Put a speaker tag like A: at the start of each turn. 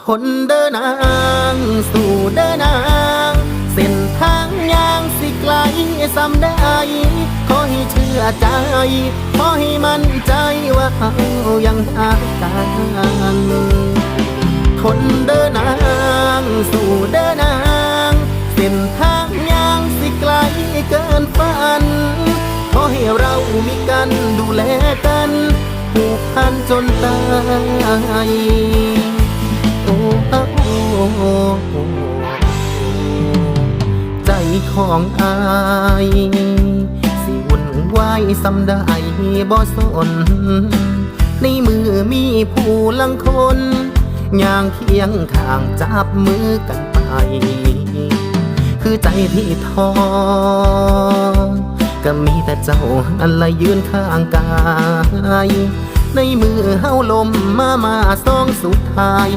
A: ทนเดินนาง สู่เดินนาง เส้นทางยางสิไกลซ้ำได้ขอให้เชื่อใจ ขอให้มั่นใจว่าเขายังหากันทนเดินนางสู่เดินนางเส้นทางยางสิไกลเกินฝัน ขอให้เรามีกันดูแลกันผูกพันจนตาย ใจของอายสิวุ่นวายสำได้บ่สน ในมือมีผู้ลังคนย่างเคียงข้างจับมือกันไป คือใจที่ท้อก็มีแต่เจ้าอันละยืนข้างกาย ในมือเฮาลมมามาซองสุดท้าย